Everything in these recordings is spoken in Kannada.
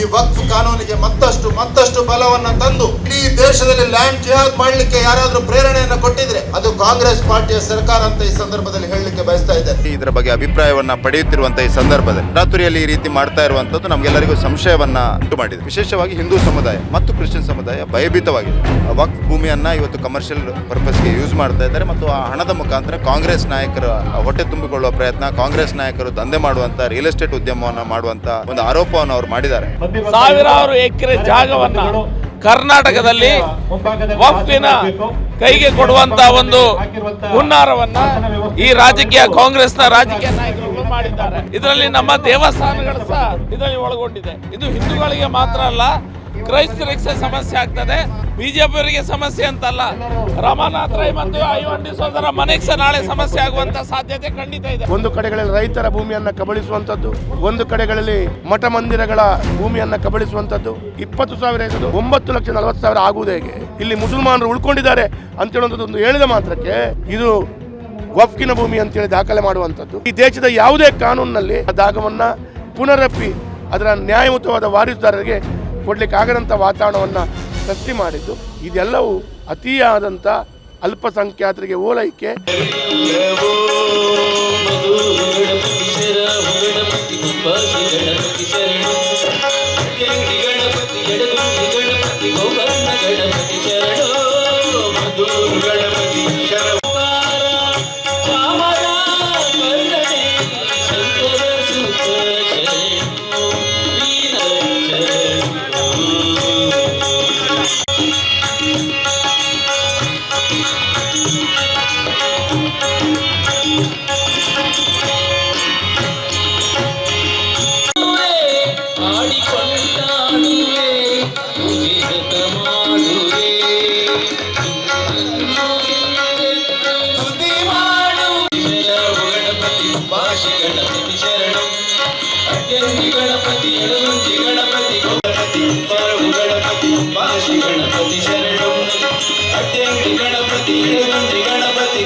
ಈ ವಕ್ಫ್ ಕಾನೂನಿಗೆ ಮತ್ತಷ್ಟು ಮತ್ತಷ್ಟು ಬಲವನ್ನ ತಂದು ಇಡೀ ದೇಶದಲ್ಲಿ ಲ್ಯಾಂಡ್ ಜಿಹಾದ್ ಮಾಡಲಿಕ್ಕೆ ಯಾರಾದರೂ ಪ್ರೇರಣೆಯನ್ನು ಕೊಟ್ಟಿದ್ರೆ ಅದು ಕಾಂಗ್ರೆಸ್ ಪಾರ್ಟಿಯ ಸರ್ಕಾರ ಅಂತ ಈ ಸಂದರ್ಭದಲ್ಲಿ ಹೇಳಲಿಕ್ಕೆ ಬಯಸ್ತಾ ಇದೆ ಇದರ ಬಗ್ಗೆ ಅಭಿಪ್ರಾಯವನ್ನ ಪಡೆಯುತ್ತಿರುವಂತಹ ಈ ಸಂದರ್ಭದಲ್ಲಿ ರಾತ್ರಿಯಲ್ಲಿ ಈ ರೀತಿ ಮಾಡ್ತಾ ಇರುವಂತದ್ದು ನಮಗೆಲ್ಲರಿಗೂ ಸಂಶಯವನ್ನ ಉಂಟು ಮಾಡಿದೆ. ವಿಶೇಷವಾಗಿ ಹಿಂದೂ ಸಮುದಾಯ ಮತ್ತು ಕ್ರಿಶ್ಚಿಯನ್ ಸಮುದಾಯ ಭಯಭೀತವಾಗಿದೆ. ವಕ್ಫ್ ಭೂಮಿಯನ್ನ ಇವತ್ತು ಕಮರ್ಷಿಯಲ್ ಪರ್ಪಸ್ಗೆ ಯೂಸ್ ಮಾಡ್ತಾ ಇದ್ದಾರೆ ಮತ್ತು ಆ ಹಣದ ಮುಖಾಂತರ ಕಾಂಗ್ರೆಸ್ ನಾಯಕರ ಹೊಟ್ಟೆ ತುಂಬಿಕೊಳ್ಳುವ ಪ್ರಯತ್ನ ಕಾಂಗ್ರೆಸ್ ನಾಯಕರು ದಂಧೆ ಮಾಡುವಂತ ರಿಯಲ್ ಎಸ್ಟೇಟ್ ಉದ್ಯಮವನ್ನ ಮಾಡುವಂತ ಒಂದು ಆರೋಪವನ್ನು ಅವರು ಮಾಡಿದ್ದಾರೆ. ಸಾವಿರಾರು ಎಕರೆ ಜಾಗವನ್ನ ಕರ್ನಾಟಕದಲ್ಲಿ ವಕ್ಫಿನ ಕೈಗೆ ಕೊಡುವಂತ ಒಂದು ಹುನ್ನಾರವನ್ನ ಈ ರಾಜಕೀಯ ಕಾಂಗ್ರೆಸ್ನ ರಾಜಕೀಯ ನಾಯಕರುಗಳು ಮಾಡಿದ್ದಾರೆ. ಇದರಲ್ಲಿ ನಮ್ಮ ದೇವಸ್ಥಾನಗಳು ಸಹ ಇದರಲ್ಲಿ ಒಳಗೊಂಡಿದೆ. ಇದು ಹಿಂದೂಗಳಿಗೆ ಮಾತ್ರ ಅಲ್ಲ ಕ್ರೈಸ್ತರಿಗೆ ಸಮಸ್ಯೆ ಆಗ್ತದೆ. ಬಿಜೆಪಿಯವರಿಗೆ ಸಮಸ್ಯೆ ಅಂತಲ್ಲ. ರಮಾನಾಥ್ ರೈ ಮತ್ತು ಐವಂಡಿ ಸೋದರ ಮನೆಗೆ ಸಹ ನಾಳೆ ಸಮಸ್ಯೆ ಆಗುವಂತ ಸಾಧ್ಯತೆ ಖಂಡಿತ ಇದೆ. ಒಂದು ಕಡೆಗಳಲ್ಲಿ ರೈತರ ಭೂಮಿಯನ್ನ ಕಬಳಿಸುವಂತದ್ದು, ಒಂದು ಕಡೆಗಳಲ್ಲಿ ಮಠ ಮಂದಿರಗಳ ಭೂಮಿಯನ್ನ ಕಬಳಿಸುವಂತದ್ದು, ಇಪ್ಪತ್ತು ಸಾವಿರ ಇದ್ದದ್ದು ಒಂಬತ್ತು ಲಕ್ಷ ನಲವತ್ತು ಸಾವಿರ ಆಗುವುದು ಹೇಗೆ? ಇಲ್ಲಿ ಮುಸಲ್ಮಾನರು ಉಳ್ಕೊಂಡಿದ್ದಾರೆ ಅಂತ ಹೇಳುವಂಥದ್ದು ಒಂದು ಹೇಳಿದ ಮಾತ್ರಕ್ಕೆ, ಇದು ವಫ್ಕಿನ ಭೂಮಿ ಅಂತೇಳಿ ದಾಖಲೆ ಮಾಡುವಂಥದ್ದು. ಈ ದೇಶದ ಯಾವುದೇ ಕಾನೂನಿನಲ್ಲಿ ಆ ಜಾಗವನ್ನ ಪುನರಪ್ಪಿ ಅದರ ನ್ಯಾಯಯುತವಾದ ವಾರಿಸುದಾರರಿಗೆ ಕೊಡ್ಲಿಕ್ಕೆ ಆಗದಂಥ ವಾತಾವರಣವನ್ನು ಸೃಷ್ಟಿ ಮಾಡಿದ್ದು. ಇದೆಲ್ಲವೂ ಅತಿಯಾದಂಥ ಅಲ್ಪಸಂಖ್ಯಾತರಿಗೆ ಓಲೈಕೆ. ಅಡ್ಡಂಗಿ ಗಣಪತಿ ಎಡಗುಂಜಿ ಗಣಪತಿ ಗಣಪತಿ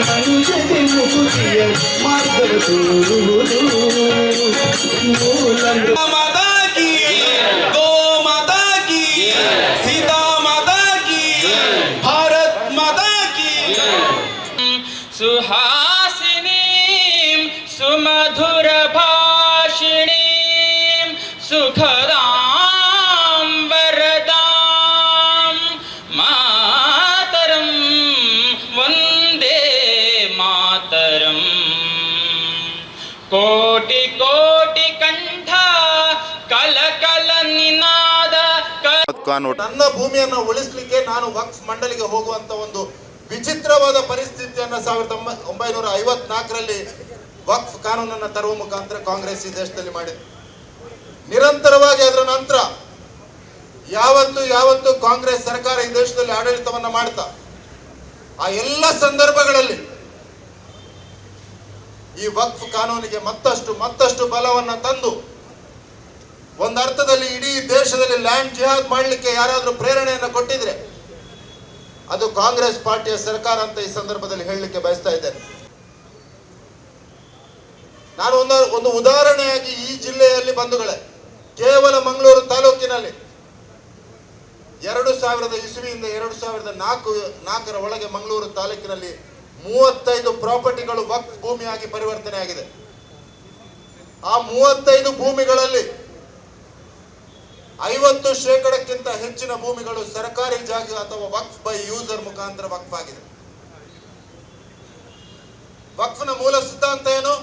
మంచిది ముఖుతియ మార్గవ చూరువులు మూలంగా ಕೋಟಿ ಕೋಟಿ ಕಂಠ ಕಲ ಕಲ ನಿನಾದ ನನ್ನ ಭೂಮಿಯನ್ನು ಉಳಿಸಲಿಕ್ಕೆ ನಾನು ವಕ್ಫ್ ಮಂಡಳಿಗೆ ಹೋಗುವಂತ ಒಂದು ವಿಚಿತ್ರವಾದ ಪರಿಸ್ಥಿತಿಯನ್ನು ಸಾವಿರದ ಒಂಬೈನೂರ ಐವತ್ನಾಲ್ಕರಲ್ಲಿ ವಕ್ಫ್ ಕಾನೂನನ್ನ ತರುವ ಮುಖಾಂತರ ಕಾಂಗ್ರೆಸ್ ಈ ದೇಶದಲ್ಲಿ ಮಾಡಿದೆ. ನಿರಂತರವಾಗಿ ಅದರ ನಂತರ ಯಾವತ್ತು ಯಾವತ್ತು ಕಾಂಗ್ರೆಸ್ ಸರ್ಕಾರ ಈ ದೇಶದಲ್ಲಿ ಆಡಳಿತವನ್ನು ಮಾಡ್ತಾ ಆ ಎಲ್ಲ ಸಂದರ್ಭಗಳಲ್ಲಿ ಈ ವಕ್ಫ್ ಕಾನೂನಿಗೆ ಮತ್ತಷ್ಟು ಮತ್ತಷ್ಟು ಬಲವನ್ನು ತಂದು ಒಂದರ್ಥದಲ್ಲಿ ಇಡೀ ದೇಶದಲ್ಲಿ ಲ್ಯಾಂಡ್ ಜಿಹಾದ್ ಮಾಡಲಿಕ್ಕೆ ಯಾರಾದರೂ ಪ್ರೇರಣೆಯನ್ನು ಕೊಟ್ಟಿದ್ರೆ ಅದು ಕಾಂಗ್ರೆಸ್ ಪಾರ್ಟಿಯ ಸರ್ಕಾರ ಅಂತ ಈ ಸಂದರ್ಭದಲ್ಲಿ ಹೇಳಲಿಕ್ಕೆ ಬಯಸ್ತಾ ಇದ್ದೇನೆ. ನಾನು ಒಂದು ಒಂದು ಉದಾಹರಣೆಯಾಗಿ ಈ ಜಿಲ್ಲೆಯಲ್ಲಿ ಬಂಧುಗಳೇ, ಕೇವಲ ಮಂಗಳೂರು ತಾಲೂಕಿನಲ್ಲಿ ಎರಡು ಸಾವಿರದ ಇಸುವಿಯಿಂದ ಎರಡು ಸಾವಿರದ ನಾಲ್ಕು ನಾಲ್ಕರ ಒಳಗೆ ಮಂಗಳೂರು ತಾಲೂಕಿನಲ್ಲಿ ಮೂವತ್ತೈದು ಪ್ರಾಪರ್ಟಿಗಳು ವಕ್ಫ್ ಭೂಮಿಯಾಗಿ ಪರಿವರ್ತನೆ ಆಗಿದೆ. ಆ ಮೂವತ್ತೈದು ಭೂಮಿಗಳಲ್ಲಿ ಐವತ್ತು ಶೇಕಡಕ್ಕಿಂತ ಹೆಚ್ಚಿನ ಭೂಮಿಗಳು ಸರ್ಕಾರಿ ಜಾಗ ಅಥವಾ ವಕ್ಫ್ ಬೈ ಯೂಸರ್ ಮುಖಾಂತರ ವಕ್ಫ್ ಆಗಿದೆ. ವಕ್ಫ್ನ ಮೂಲ ಸಿದ್ಧಾಂತ ಏನು?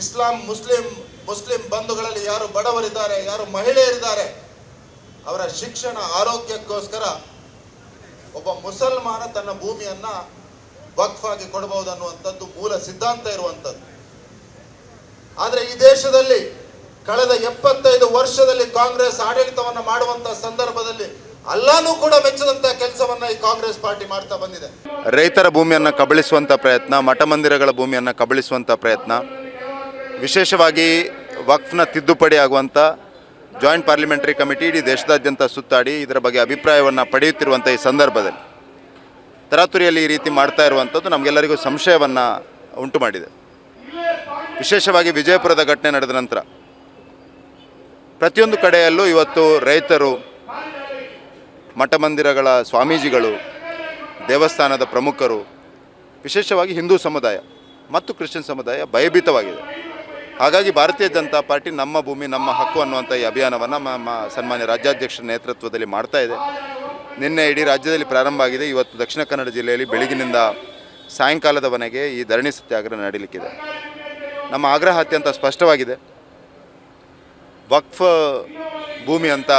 ಇಸ್ಲಾಂ ಮುಸ್ಲಿಂ ಮುಸ್ಲಿಂ ಬಂಧುಗಳಲ್ಲಿ ಯಾರು ಬಡವರಿದ್ದಾರೆ, ಯಾರು ಮಹಿಳೆಯರಿದ್ದಾರೆ, ಅವರ ಶಿಕ್ಷಣ, ಆರೋಗ್ಯಕ್ಕೋಸ್ಕರ ಒಬ್ಬ ಮುಸಲ್ಮಾನ ತನ್ನ ಭೂಮಿಯನ್ನ ವಕ್ಫ್ ಆಗಿ ಕೊಡಬಹುದು ಅನ್ನುವಂಥದ್ದು ಮೂಲ ಸಿದ್ಧಾಂತ ಇರುವಂಥದ್ದು. ಆದ್ರೆ ಈ ದೇಶದಲ್ಲಿ ಕಳೆದ ಎಪ್ಪತ್ತೈದು ವರ್ಷದಲ್ಲಿ ಕಾಂಗ್ರೆಸ್ ಆಡಳಿತವನ್ನ ಮಾಡುವಂತ ಸಂದರ್ಭದಲ್ಲಿ ಅಲ್ಲಾನು ಕೂಡ ಮೆಚ್ಚದಂತ ಕೆಲಸವನ್ನ ಈ ಕಾಂಗ್ರೆಸ್ ಪಾರ್ಟಿ ಮಾಡ್ತಾ ಬಂದಿದೆ. ರೈತರ ಭೂಮಿಯನ್ನು ಕಬಳಿಸುವಂಥ ಪ್ರಯತ್ನ, ಮಠ ಮಂದಿರಗಳ ಭೂಮಿಯನ್ನು ಕಬಳಿಸುವಂಥ ಪ್ರಯತ್ನ, ವಿಶೇಷವಾಗಿ ವಕ್ಫ್ನ ತಿದ್ದುಪಡಿ ಆಗುವಂಥ ಜಾಯಿಂಟ್ ಪಾರ್ಲಿಮೆಂಟರಿ ಕಮಿಟಿ ಇಡೀ ದೇಶದಾದ್ಯಂತ ಸುತ್ತಾಡಿ ಇದರ ಬಗ್ಗೆ ಅಭಿಪ್ರಾಯವನ್ನು ಪಡೆಯುತ್ತಿರುವಂಥ ಈ ಸಂದರ್ಭದಲ್ಲಿ ತರಾತುರಿಯಲ್ಲಿ ಈ ರೀತಿ ಮಾಡ್ತಾ ಇರುವಂಥದ್ದು ನಮಗೆಲ್ಲರಿಗೂ ಸಂಶಯವನ್ನು ಉಂಟು ಮಾಡಿದೆ. ವಿಶೇಷವಾಗಿ ವಿಜಯಪುರದ ಘಟನೆ ನಡೆದ ನಂತರ ಪ್ರತಿಯೊಂದು ಕಡೆಯಲ್ಲೂ ಇವತ್ತು ರೈತರು, ಮಠಮಂದಿರಗಳ ಸ್ವಾಮೀಜಿಗಳು, ದೇವಸ್ಥಾನದ ಪ್ರಮುಖರು, ವಿಶೇಷವಾಗಿ ಹಿಂದೂ ಸಮುದಾಯ ಮತ್ತು ಕ್ರಿಶ್ಚಿಯನ್ ಸಮುದಾಯ ಭಯಭೀತವಾಗಿದೆ. ಹಾಗಾಗಿ ಭಾರತೀಯ ಜನತಾ ಪಾರ್ಟಿ ನಮ್ಮ ಭೂಮಿ, ನಮ್ಮ ಹಕ್ಕು ಅನ್ನುವಂಥ ಈ ಅಭಿಯಾನವನ್ನು ನಮ್ಮ ಸನ್ಮಾನ್ಯ ರಾಜ್ಯಾಧ್ಯಕ್ಷರ ನೇತೃತ್ವದಲ್ಲಿ ಮಾಡ್ತಾ ಇದೆ. ನಿನ್ನೆ ಇಡೀ ರಾಜ್ಯದಲ್ಲಿ ಪ್ರಾರಂಭ ಆಗಿದೆ. ಇವತ್ತು ದಕ್ಷಿಣ ಕನ್ನಡ ಜಿಲ್ಲೆಯಲ್ಲಿ ಬೆಳಗಿನಿಂದ ಸಾಯಂಕಾಲದವರೆಗೆ ಈ ಧರಣಿ ಸತ್ಯಾಗ್ರಹ ನಡೀಲಿಕ್ಕಿದೆ. ನಮ್ಮ ಆಗ್ರಹ ಅತ್ಯಂತ ಸ್ಪಷ್ಟವಾಗಿದೆ. ವಕ್ಫ್ ಭೂಮಿ ಅಂತ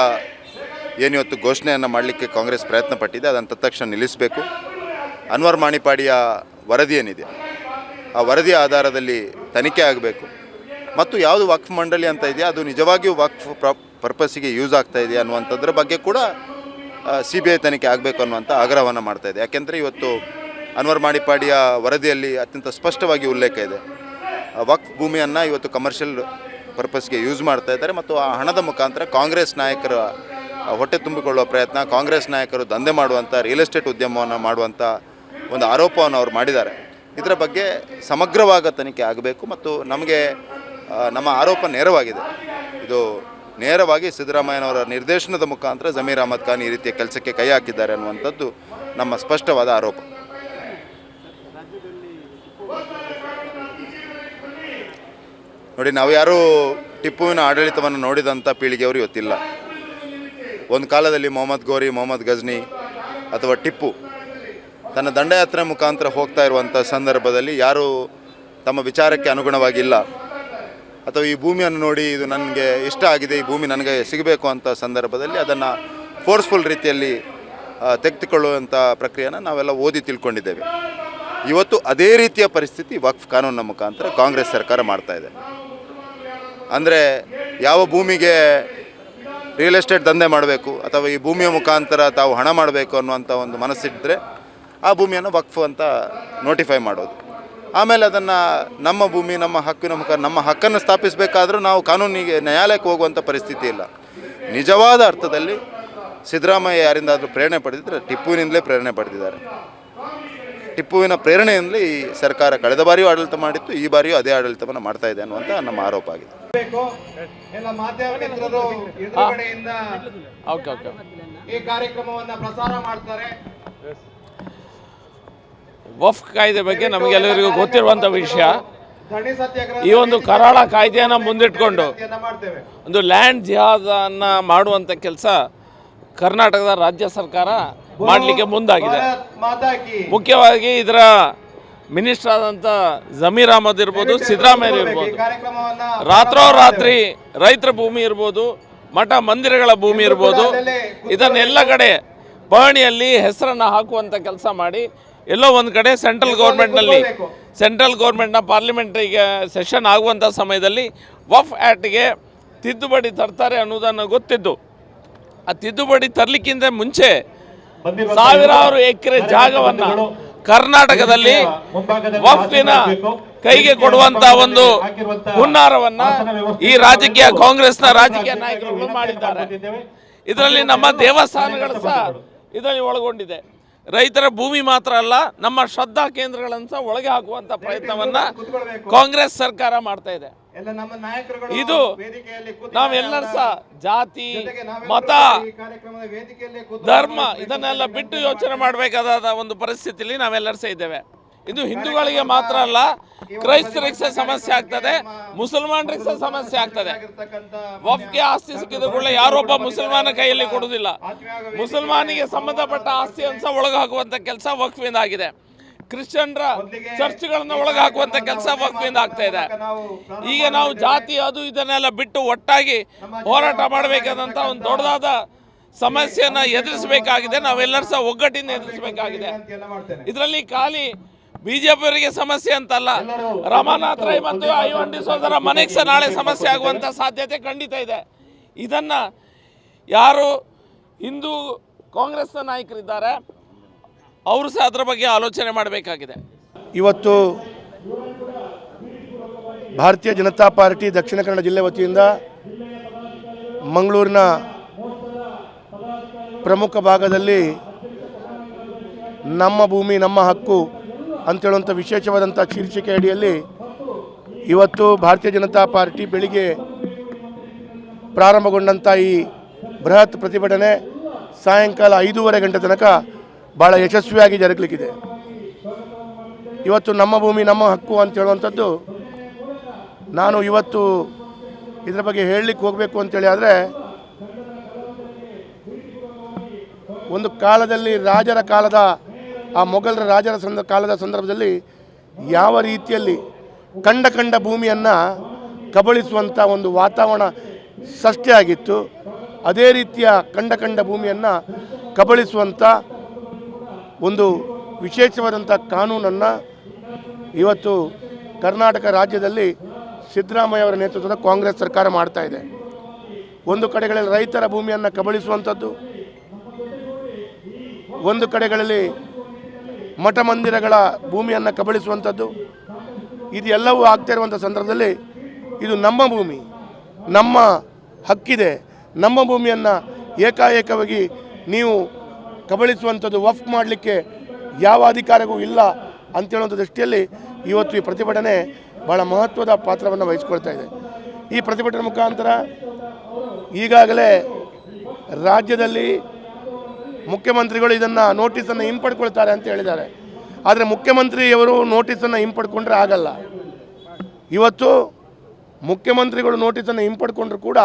ಏನಿವತ್ತು ಘೋಷಣೆಯನ್ನು ಮಾಡಲಿಕ್ಕೆ ಕಾಂಗ್ರೆಸ್ ಪ್ರಯತ್ನ ಪಟ್ಟಿದೆ ಅದನ್ನು ತಕ್ಷಣ ನಿಲ್ಲಿಸಬೇಕು. ಅನ್ವರ್ ಮಾಣಿಪಾಡಿಯ ವರದಿ ಏನಿದೆ? ಆ ವರದಿಯ ಆಧಾರದಲ್ಲಿ ತನಿಖೆ ಆಗಬೇಕು. ಮತ್ತು ಯಾವುದು ವಕ್ಫ್ ಮಂಡಳಿ ಅಂತ ಇದೆಯಾ, ಅದು ನಿಜವಾಗಿಯೂ ವಕ್ಫ್ ಪರ್ಪಸ್ಸಿಗೆ ಯೂಸ್ ಆಗ್ತಾ ಇದೆಯಾ ಅನ್ನುವಂಥದ್ರ ಬಗ್ಗೆ ಕೂಡ ಸಿ ಬಿ ಐ ತನಿಖೆ ಆಗಬೇಕು ಅನ್ನುವಂಥ ಆಗ್ರಹವನ್ನು ಮಾಡ್ತಾ ಇದೆ. ಯಾಕೆಂದರೆ ಇವತ್ತು ಅನ್ವರ್ ಮಾಡಿಪಾಡಿಯ ವರದಿಯಲ್ಲಿ ಅತ್ಯಂತ ಸ್ಪಷ್ಟವಾಗಿ ಉಲ್ಲೇಖ ಇದೆ. ವಕ್ಫ್ ಭೂಮಿಯನ್ನು ಇವತ್ತು ಕಮರ್ಷಿಯಲ್ ಪರ್ಪಸ್ಗೆ ಯೂಸ್ ಮಾಡ್ತಾ ಇದ್ದಾರೆ ಮತ್ತು ಆ ಹಣದ ಮುಖಾಂತರ ಕಾಂಗ್ರೆಸ್ ನಾಯಕರ ಹೊಟ್ಟೆ ತುಂಬಿಕೊಳ್ಳುವ ಪ್ರಯತ್ನ, ಕಾಂಗ್ರೆಸ್ ನಾಯಕರು ದಂಧೆ ಮಾಡುವಂಥ ರಿಯಲ್ ಎಸ್ಟೇಟ್ ಉದ್ಯಮವನ್ನು ಮಾಡುವಂಥ ಒಂದು ಆರೋಪವನ್ನು ಅವರು ಮಾಡಿದ್ದಾರೆ. ಇದರ ಬಗ್ಗೆ ಸಮಗ್ರವಾದ ತನಿಖೆ ಆಗಬೇಕು ಮತ್ತು ನಮಗೆ ನಮ್ಮ ಆರೋಪ ನೇರವಾಗಿದೆ. ಇದು ನೇರವಾಗಿ ಸಿದ್ದರಾಮಯ್ಯನವರ ನಿರ್ದೇಶನದ ಮುಖಾಂತರ ಜಮೀರ್ ಅಹಮದ್ ಖಾನ್ ಈ ರೀತಿಯ ಕೆಲಸಕ್ಕೆ ಕೈ ಹಾಕಿದ್ದಾರೆ ಅನ್ನುವಂಥದ್ದು ನಮ್ಮ ಸ್ಪಷ್ಟವಾದ ಆರೋಪ. ನೋಡಿ, ನಾವು ಯಾರೂ ಟಿಪ್ಪುವಿನ ಆಡಳಿತವನ್ನು ನೋಡಿದಂಥ ಪೀಳಿಗೆಯವರು ಇವತ್ತಿಲ್ಲ. ಒಂದು ಕಾಲದಲ್ಲಿ ಮೊಹಮ್ಮದ್ ಗೋರಿ, ಮೊಹಮ್ಮದ್ ಗಜ್ನಿ ಅಥವಾ ಟಿಪ್ಪು ತನ್ನ ದಂಡಯಾತ್ರೆ ಮುಖಾಂತರ ಹೋಗ್ತಾ ಇರುವಂಥ ಸಂದರ್ಭದಲ್ಲಿ ಯಾರು ತಮ್ಮ ವಿಚಾರಕ್ಕೆ ಅನುಗುಣವಾಗಿಲ್ಲ. ಅಥವಾ ಈ ಭೂಮಿಯನ್ನು ನೋಡಿ ಇದು ನನಗೆ ಇಷ್ಟ ಆಗಿದೆ, ಈ ಭೂಮಿ ನನಗೆ ಸಿಗಬೇಕು ಅಂತ ಸಂದರ್ಭದಲ್ಲಿ ಅದನ್ನು ಫೋರ್ಸ್ಫುಲ್ ರೀತಿಯಲ್ಲಿ ತೆಗೆದುಕೊಳ್ಳುವಂಥ ಪ್ರಕ್ರಿಯೆನ ನಾವೆಲ್ಲ ಓದಿ ತಿಳ್ಕೊಂಡಿದ್ದೇವೆ. ಇವತ್ತು ಅದೇ ರೀತಿಯ ಪರಿಸ್ಥಿತಿ ವಕ್ಫ್ ಕಾನೂನಿನ ಮುಖಾಂತರ ಕಾಂಗ್ರೆಸ್ ಸರ್ಕಾರ ಮಾಡ್ತಾ ಇದೆ. ಅಂದರೆ ಯಾವ ಭೂಮಿಗೆ ರಿಯಲ್ ಎಸ್ಟೇಟ್ ದಂಧೆ ಮಾಡಬೇಕು, ಅಥವಾ ಈ ಭೂಮಿಯ ಮುಖಾಂತರ ತಾವು ಹಣ ಮಾಡಬೇಕು ಅನ್ನುವಂಥ ಒಂದು ಮನಸ್ಸಿಟ್ಟರೆ ಆ ಭೂಮಿಯನ್ನು ವಕ್ಫ್ ಅಂತ ನೋಟಿಫೈ ಮಾಡೋದು. ಆಮೇಲೆ ಅದನ್ನು ನಮ್ಮ ಭೂಮಿ ನಮ್ಮ ಹಕ್ಕಿನ ಮುಖ ನಮ್ಮ ಹಕ್ಕನ್ನು ಸ್ಥಾಪಿಸಬೇಕಾದರೂ ನಾವು ಕಾನೂನಿಗೆ ನ್ಯಾಯಾಲಯಕ್ಕೆ ಹೋಗುವಂಥ ಪರಿಸ್ಥಿತಿ ಇಲ್ಲ. ನಿಜವಾದ ಅರ್ಥದಲ್ಲಿ ಸಿದ್ದರಾಮಯ್ಯ ಯಾರಿಂದಾದರೂ ಪ್ರೇರಣೆ ಪಡೆದಿದ್ದರೆ ಟಿಪ್ಪುವಿನಿಂದಲೇ ಪ್ರೇರಣೆ ಪಡೆದಿದ್ದಾರೆ. ಟಿಪ್ಪುವಿನ ಪ್ರೇರಣೆಯಿಂದಲೇ ಈ ಸರ್ಕಾರ ಕಳೆದ ಬಾರಿಯೂ ಆಡಳಿತ ಮಾಡಿತ್ತು ಈ ಬಾರಿಯೂ ಅದೇ ಆಡಳಿತವನ್ನು ಮಾಡ್ತಾ ಇದೆ ಅನ್ನುವಂಥ ನಮ್ಮ ಆರೋಪ ಆಗಿದೆ. ಎಲ್ಲ ಮಾಧ್ಯಮ ಮಿತ್ರರು ಎದುರುಗಡೆಯಿಂದ ಓಕೆ ಓಕೆ. ಈ ಕಾರ್ಯಕ್ರಮವನ್ನ ಪ್ರಸಾರ ಮಾಡ್ತಾರೆ. ವಫ್ ಕಾಯ್ದೆ ಬಗ್ಗೆ ನಮಗೆಲ್ಲರಿಗೂ ಗೊತ್ತಿರುವಂಥ ವಿಷಯ. ಈ ಒಂದು ಕರಾಳ ಕಾಯ್ದೆಯನ್ನು ಮುಂದಿಟ್ಕೊಂಡು ಒಂದು ಲ್ಯಾಂಡ್ ಜಿಹಾದನ್ನು ಮಾಡುವಂಥ ಕೆಲಸ ಕರ್ನಾಟಕದ ರಾಜ್ಯ ಸರ್ಕಾರ ಮಾಡಲಿಕ್ಕೆ ಮುಂದಾಗಿದೆ. ಮುಖ್ಯವಾಗಿ ಇದರ ಮಿನಿಸ್ಟರ್ ಆದಂಥ ಜಮೀರ್ ಅಹಮದ್ ಇರ್ಬೋದು, ಸಿದ್ದರಾಮಯ್ಯ ಇರ್ಬೋದು, ರಾತ್ರೋರಾತ್ರಿ ರೈತರ ಭೂಮಿ ಇರ್ಬೋದು, ಮಠ ಮಂದಿರಗಳ ಭೂಮಿ ಇರ್ಬೋದು, ಇದನ್ನೆಲ್ಲ ಕಡೆ ಪಹಣಿಯಲ್ಲಿ ಹೆಸರನ್ನು ಹಾಕುವಂಥ ಕೆಲಸ ಮಾಡಿ ಎಲ್ಲೋ ಒಂದು ಕಡೆ ಸೆಂಟ್ರಲ್ ಗೌರ್ಮೆಂಟ್ನಲ್ಲಿ ಸೆಂಟ್ರಲ್ ಗೌರ್ಮೆಂಟ್ನ ಪಾರ್ಲಿಮೆಂಟ್ರಿಗೆ ಸೆಷನ್ ಆಗುವಂಥ ಸಮಯದಲ್ಲಿ ವಫ್ ಆ್ಯಕ್ಟ್ಗೆ ತಿದ್ದುಪಡಿ ತರ್ತಾರೆ ಅನ್ನೋದನ್ನು ಗೊತ್ತಿದ್ದು. ಆ ತಿದ್ದುಪಡಿ ತರಲಿಕ್ಕಿಂತ ಮುಂಚೆ ಸಾವಿರಾರು ಎಕರೆ ಜಾಗವನ್ನು ಕರ್ನಾಟಕದಲ್ಲಿ ವಫ್ನ ಕೈಗೆ ಕೊಡುವಂತ ಒಂದು ಹುನ್ನಾರವನ್ನ ಈ ರಾಜಕೀಯ ಕಾಂಗ್ರೆಸ್ನ ರಾಜಕೀಯ ನಾಯಕರುಗಳು ಮಾಡಿದ್ದಾರೆ. ಇದರಲ್ಲಿ ನಮ್ಮ ದೇವಸ್ಥಾನಗಳು ಸಹ ಇದರಲ್ಲಿ ಒಳಗೊಂಡಿದೆ. ರೈತರ ಭೂಮಿ ಮಾತ್ರ ಅಲ್ಲ ನಮ್ಮ ಶ್ರದ್ಧಾ ಕೇಂದ್ರಗಳನ್ನು ಸಹ ಒಳಗೆ ಹಾಕುವಂತ ಪ್ರಯತ್ನವನ್ನ ಕಾಂಗ್ರೆಸ್ ಸರ್ಕಾರ ಮಾಡ್ತಾ ಇದೆ. ಇದು ನಾವೆಲ್ಲರ ಸಹ ಜಾತಿ ಮತ ಧರ್ಮ ಇದನ್ನೆಲ್ಲ ಬಿಟ್ಟು ಯೋಚನೆ ಮಾಡಬೇಕಾದ ಒಂದು ಪರಿಸ್ಥಿತಿಲಿ ನಾವೆಲ್ಲರೂ ಸಹ ಇದ್ದೇವೆ. ಇದು ಹಿಂದೂಗಳಿಗೆ ಮಾತ್ರ ಅಲ್ಲ, ಕ್ರೈಸ್ತರಿಗೆ ಸಹ ಸಮಸ್ಯೆ ಆಗ್ತದೆ, ಮುಸಲ್ಮಾನರಿಗೆ ಸಹ ಸಮಸ್ಯೆ ಆಗ್ತದೆ. ವಫ್ಗೆ ಆಸ್ತಿ ಸಿಕ್ಕಿದ ಕೂಡಲೇ ಯಾರೊಬ್ಬ ಮುಸಲ್ಮಾನ ಕೈಯಲ್ಲಿ ಕೊಡುವುದಿಲ್ಲ. ಮುಸಲ್ಮಾನಿಗೆ ಸಂಬಂಧಪಟ್ಟ ಆಸ್ತಿಯನ್ನು ಸಹ ಒಳಗೆ ಹಾಕುವಂತ ಕೆಲಸ ವಕ್ಫಿಂದ ಆಗಿದೆ. ಕ್ರಿಶ್ಚಿಯನ್ರ ಚರ್ಚ್ಗಳನ್ನ ಒಳಗೆ ಹಾಕುವಂತ ಕೆಲಸ ವಕ್ಫಿಂದ ಆಗ್ತಾ ಇದೆ. ಈಗ ನಾವು ಜಾತಿ ಅದು ಇದನ್ನೆಲ್ಲ ಬಿಟ್ಟು ಒಟ್ಟಾಗಿ ಹೋರಾಟ ಮಾಡಬೇಕಾದಂತ ಒಂದು ದೊಡ್ಡದಾದ ಸಮಸ್ಯೆಯನ್ನ ಎದುರಿಸಬೇಕಾಗಿದೆ. ನಾವೆಲ್ಲರೂ ಸಹ ಒಗ್ಗಟ್ಟಿಂದ ಎದುರಿಸಬೇಕಾಗಿದೆ. ಇದರಲ್ಲಿ ಖಾಲಿ ಬಿಜೆಪಿಯವರಿಗೆ ಸಮಸ್ಯೆ ಅಂತಲ್ಲ. ರಮಾನಾಥ್ ರೈ ಮತ್ತು ಐವನ್ ಡಿಸೋದರ ಮನೆಗೆ ಸಹ ನಾಳೆ ಸಮಸ್ಯೆ ಆಗುವಂತ ಸಾಧ್ಯತೆ ಖಂಡಿತ ಇದೆ. ಇದನ್ನ ಯಾರು ಹಿಂದೂ ಕಾಂಗ್ರೆಸ್ ನಾಯಕರಿದ್ದಾರೆ ಅವರು ಸಹ ಅದರ ಬಗ್ಗೆ ಆಲೋಚನೆ ಮಾಡಬೇಕಾಗಿದೆ. ಇವತ್ತು ಭಾರತೀಯ ಜನತಾ ಪಾರ್ಟಿ ದಕ್ಷಿಣ ಕನ್ನಡ ಜಿಲ್ಲೆ ವತಿಯಿಂದ ಮಂಗಳೂರಿನ ಪ್ರಮುಖ ಭಾಗದಲ್ಲಿ ನಮ್ಮ ಭೂಮಿ ನಮ್ಮ ಹಕ್ಕು ಅಂತೇಳುವಂಥ ವಿಶೇಷವಾದಂಥ ಶೀರ್ಷಿಕೆ ಅಡಿಯಲ್ಲಿ ಇವತ್ತು ಭಾರತೀಯ ಜನತಾ ಪಾರ್ಟಿ ಬೆಳಿಗ್ಗೆ ಪ್ರಾರಂಭಗೊಂಡಂಥ ಈ ಬೃಹತ್ ಪ್ರತಿಭಟನೆ ಸಾಯಂಕಾಲ ಐದೂವರೆ ಗಂಟೆ ತನಕ ಭಾಳ ಯಶಸ್ವಿಯಾಗಿ ಜರುಗಲಿಕ್ಕಿದೆ. ಇವತ್ತು ನಮ್ಮ ಭೂಮಿ, ನಮ್ಮ ಹಕ್ಕು ಅಂತ ಹೇಳುವಂಥದ್ದು ನಾನು ಇವತ್ತು ಇದರ ಬಗ್ಗೆ ಹೇಳಲಿಕ್ಕೆ ಹೋಗಬೇಕು ಅಂತೇಳಿ ಆದರೆ ಒಂದು ಕಾಲದಲ್ಲಿ ರಾಜರ ಕಾಲದ ಆ ಮೊಘಲರ ರಾಜರ ಸಂದ, ಕಾಲದ ಸಂದರ್ಭದಲ್ಲಿ ಯಾವ ರೀತಿಯಲ್ಲಿ ಕಂಡ ಕಂಡ ಭೂಮಿಯನ್ನು ಕಬಳಿಸುವಂಥ ಒಂದು ವಾತಾವರಣ ಸೃಷ್ಟಿಯಾಗಿತ್ತು ಅದೇ ರೀತಿಯ ಕಂಡ ಕಂಡ ಭೂಮಿಯನ್ನು ಕಬಳಿಸುವಂಥ ಒಂದು ವಿಶೇಷವಾದಂಥ ಕಾನೂನನ್ನು ಇವತ್ತು ಕರ್ನಾಟಕ ರಾಜ್ಯದಲ್ಲಿ ಸಿದ್ದರಾಮಯ್ಯ ಅವರ ನೇತೃತ್ವದ ಕಾಂಗ್ರೆಸ್ ಸರ್ಕಾರ ಮಾಡ್ತಾ ಇದೆ. ಒಂದು ಕಡೆಗಳಲ್ಲಿ ರೈತರ ಭೂಮಿಯನ್ನು ಕಬಳಿಸುವಂಥದ್ದು ಒಂದು ಕಡೆಗಳಲ್ಲಿ ಮಠ ಮಂದಿರಗಳ ಭೂಮಿಯನ್ನು ಕಬಳಿಸುವಂಥದ್ದು. ಇದೆಲ್ಲವೂ ಆಗ್ತಾ ಇರುವಂಥ ಸಂದರ್ಭದಲ್ಲಿ ಇದು ನಮ್ಮ ಭೂಮಿ, ನಮ್ಮ ಹಕ್ಕಿದೆ. ನಮ್ಮ ಭೂಮಿಯನ್ನು ಏಕಾಏಕವಾಗಿ ನೀವು ಕಬಳಿಸುವಂಥದ್ದು ವಫ್ ಮಾಡಲಿಕ್ಕೆ ಯಾವ ಅಧಿಕಾರವೂ ಇಲ್ಲ ಅಂತೇಳುವಂಥ ದೃಷ್ಟಿಯಲ್ಲಿ ಇವತ್ತು ಈ ಪ್ರತಿಭಟನೆ ಭಾಳ ಮಹತ್ವದ ಪಾತ್ರವನ್ನು ವಹಿಸ್ಕೊಳ್ತಾ ಇದೆ. ಈ ಪ್ರತಿಭಟನೆ ಮುಖಾಂತರ ಈಗಾಗಲೇ ರಾಜ್ಯದಲ್ಲಿ ಮುಖ್ಯಮಂತ್ರಿಗಳು ಇದನ್ನು ನೋಟಿಸನ್ನು ಹಿಂಪಡ್ಕೊಳ್ತಾರೆ ಅಂತ ಹೇಳಿದ್ದಾರೆ. ಆದರೆ ಮುಖ್ಯಮಂತ್ರಿಯವರು ನೋಟಿಸನ್ನು ಹಿಂಪಡ್ಕೊಂಡ್ರೆ ಆಗಲ್ಲ. ಇವತ್ತು ಮುಖ್ಯಮಂತ್ರಿಗಳು ನೋಟಿಸನ್ನು ಹಿಂಪಡ್ಕೊಂಡ್ರು ಕೂಡ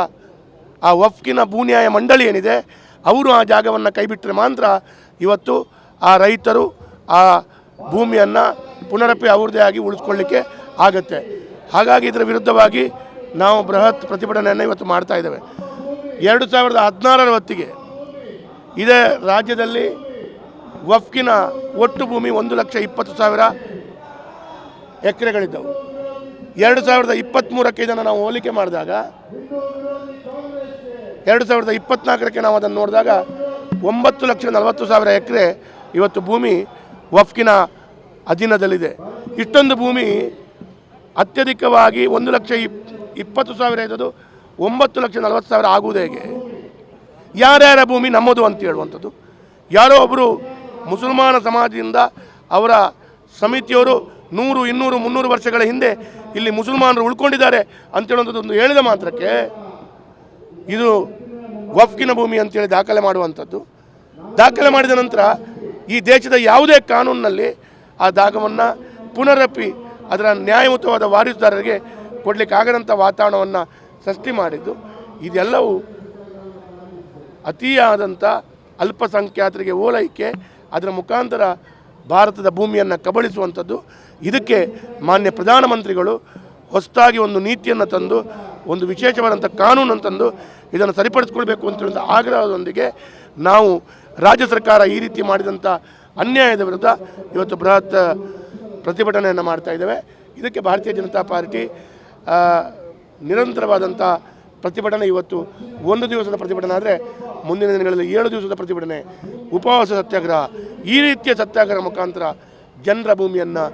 ಆ ವಫ್ಕಿನ ಭೂನ್ಯಾಯ ಮಂಡಳಿ ಏನಿದೆ, ಅವರು ಆ ಜಾಗವನ್ನು ಕೈಬಿಟ್ಟರೆ ಮಾತ್ರ ಇವತ್ತು ಆ ರೈತರು ಆ ಭೂಮಿಯನ್ನು ಪುನರಪಿ ಅವ್ರದ್ದೇ ಆಗಿ ಉಳಿಸ್ಕೊಳ್ಳಿಕ್ಕೆ ಆಗತ್ತೆ. ಹಾಗಾಗಿ ಇದರ ವಿರುದ್ಧವಾಗಿ ನಾವು ಬೃಹತ್ ಪ್ರತಿಭಟನೆಯನ್ನು ಇವತ್ತು ಮಾಡ್ತಾ ಇದ್ದೇವೆ. ಎರಡು ಸಾವಿರದ ಹದಿನಾರರ ಹೊತ್ತಿಗೆ ಇದೇ ರಾಜ್ಯದಲ್ಲಿ ವಫ್ಕಿನ ಒಟ್ಟು ಭೂಮಿ ಒಂದು ಲಕ್ಷ ಇಪ್ಪತ್ತು ಸಾವಿರ ಎಕರೆಗಳಿದ್ದವು. ಎರಡು ಸಾವಿರದ ಇಪ್ಪತ್ತ್ಮೂರಕ್ಕೆ ಇದನ್ನು ನಾವು ಹೋಲಿಕೆ ಮಾಡಿದಾಗ, ಎರಡು ಸಾವಿರದ ಇಪ್ಪತ್ತ್ನಾಲ್ಕರಕ್ಕೆ ನಾವು ಅದನ್ನು ನೋಡಿದಾಗ ಒಂಬತ್ತು ಲಕ್ಷ ನಲವತ್ತು ಸಾವಿರ ಎಕರೆ ಇವತ್ತು ಭೂಮಿ ವಫ್ಕಿನ ಅಧೀನದಲ್ಲಿದೆ. ಇಷ್ಟೊಂದು ಭೂಮಿ ಅತ್ಯಧಿಕವಾಗಿ ಒಂದು ಲಕ್ಷ ಇಪ್, ಇಪ್ಪತ್ತು ಸಾವಿರ ಇದ್ದದು ಒಂಬತ್ತು ಲಕ್ಷ ನಲವತ್ತು ಸಾವಿರ ಆಗುವುದು ಹೇಗೆ? ಯಾರ್ಯಾರ ಭೂಮಿ ನಮ್ಮದು ಅಂತ ಹೇಳುವಂಥದ್ದು. ಯಾರೋ ಒಬ್ಬರು ಮುಸಲ್ಮಾನ ಸಮಾಜದಿಂದ ಅವರ ಸಮಿತಿಯವರು ನೂರು, ಇನ್ನೂರು, ಮುನ್ನೂರು ವರ್ಷಗಳ ಹಿಂದೆ ಇಲ್ಲಿ ಮುಸಲ್ಮಾನರು ಉಳ್ಕೊಂಡಿದ್ದಾರೆ ಅಂತೇಳುವಂಥದ್ದು ಒಂದು ಹೇಳಿದ ಮಾತ್ರಕ್ಕೆ ಇದು ವಫ್ಕಿನ ಭೂಮಿ ಅಂತೇಳಿ ದಾಖಲೆ ಮಾಡುವಂಥದ್ದು. ದಾಖಲೆ ಮಾಡಿದ ನಂತರ ಈ ದೇಶದ ಯಾವುದೇ ಕಾನೂನಿನಲ್ಲಿ ಆ ದಾಗವನ್ನು ಪುನರಪ್ಪಿ ಅದರ ನ್ಯಾಯಯುತವಾದ ವಾರಿಸುದಾರರಿಗೆ ಕೊಡಲಿಕ್ಕಾಗದಂಥ ವಾತಾವರಣವನ್ನು ಸೃಷ್ಟಿ ಮಾಡಿದ್ದು. ಇದೆಲ್ಲವೂ ಅತಿಯಾದಂಥ ಅಲ್ಪಸಂಖ್ಯಾತರಿಗೆ ಓಲೈಕೆ, ಅದರ ಮುಖಾಂತರ ಭಾರತದ ಭೂಮಿಯನ್ನು ಕಬಳಿಸುವಂಥದ್ದು. ಇದಕ್ಕೆ ಮಾನ್ಯ ಪ್ರಧಾನಮಂತ್ರಿಗಳು ಹೊಸದಾಗಿ ಒಂದು ನೀತಿಯನ್ನು ತಂದು, ಒಂದು ವಿಶೇಷವಾದಂಥ ಕಾನೂನನ್ನು ತಂದು ಇದನ್ನು ಸರಿಪಡಿಸ್ಕೊಳ್ಬೇಕು ಅಂತ ಆಗ್ರಹದೊಂದಿಗೆ ನಾವು ರಾಜ್ಯ ಸರ್ಕಾರ ಈ ರೀತಿ ಮಾಡಿದಂಥ ಅನ್ಯಾಯದ ವಿರುದ್ಧ ಇವತ್ತು ಬೃಹತ್ ಪ್ರತಿಭಟನೆಯನ್ನು ಮಾಡ್ತಾ ಇದ್ದೇವೆ. ಇದಕ್ಕೆ ಭಾರತೀಯ ಜನತಾ ಪಾರ್ಟಿ ನಿರಂತರವಾದಂಥ ಪ್ರತಿಭಟನೆ ಇವತ್ತು ಒಂದು ದಿವಸದ ಪ್ರತಿಭಟನೆ ಆದರೆ ಮುಂದಿನ ದಿನಗಳಲ್ಲಿ ಏಳು ದಿವಸದ ಪ್ರತಿಭಟನೆ, ಉಪವಾಸ ಸತ್ಯಾಗ್ರಹ, ಈ ರೀತಿಯ ಸತ್ಯಾಗ್ರಹ ಮುಖಾಂತರ ಜನರ ಭೂಮಿಯನ್ನು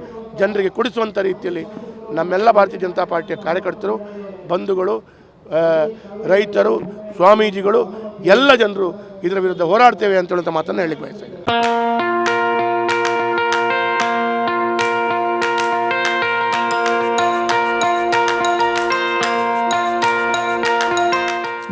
ಜನರಿಗೆ ಕೊಡಿಸುವಂಥ ರೀತಿಯಲ್ಲಿ ನಮ್ಮೆಲ್ಲ ಭಾರತೀಯ ಜನತಾ ಪಾರ್ಟಿಯ ಕಾರ್ಯಕರ್ತರು, ಬಂಧುಗಳು ರೈತರು, ಸ್ವಾಮೀಜಿಗಳು, ಎಲ್ಲ ಜನರು ಇದರ ವಿರುದ್ಧ ಹೋರಾಡ್ತೇವೆ ಅಂತ ಮಾತನ್ನು ಹೇಳಿಕ್ಕೆ